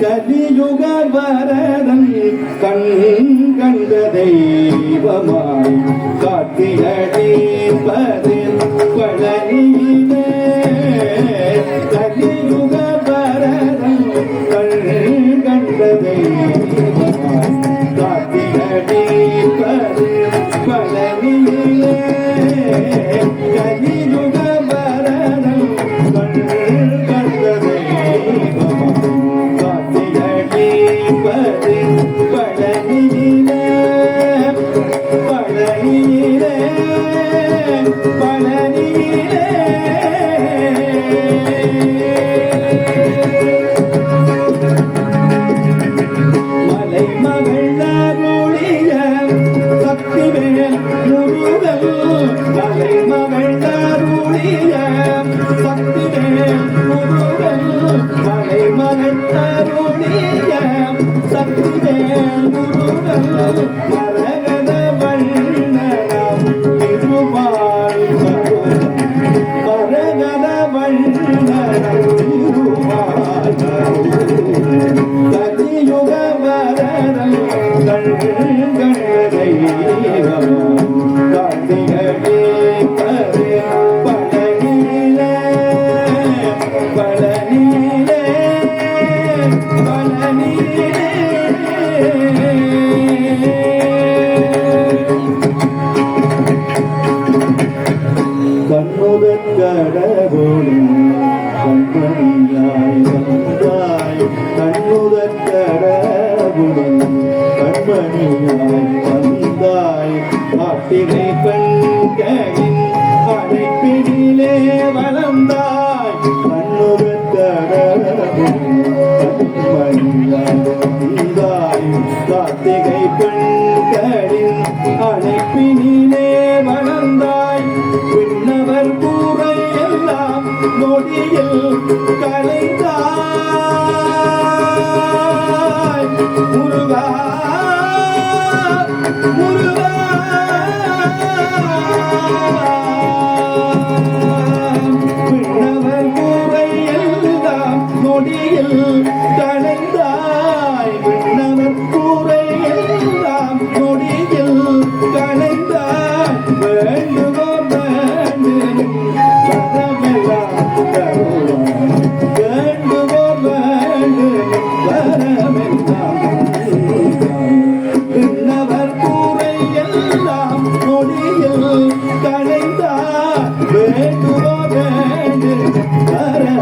கலியுக வரதன் கண் கண்ட தெய்வமாய் காட்டியட. பழனியிலே பழனியிலே கடவுளும் கண்மணியாய் வந்தாய் கண்முதற் கடவுளும் கண்மணியாய் வந்தாய் காட்டினே நொடியில் கலைந்தாய். முருகா முருகா. பின்னவர் கூவையில் தான் நொடியில் Ve dua bendir, kara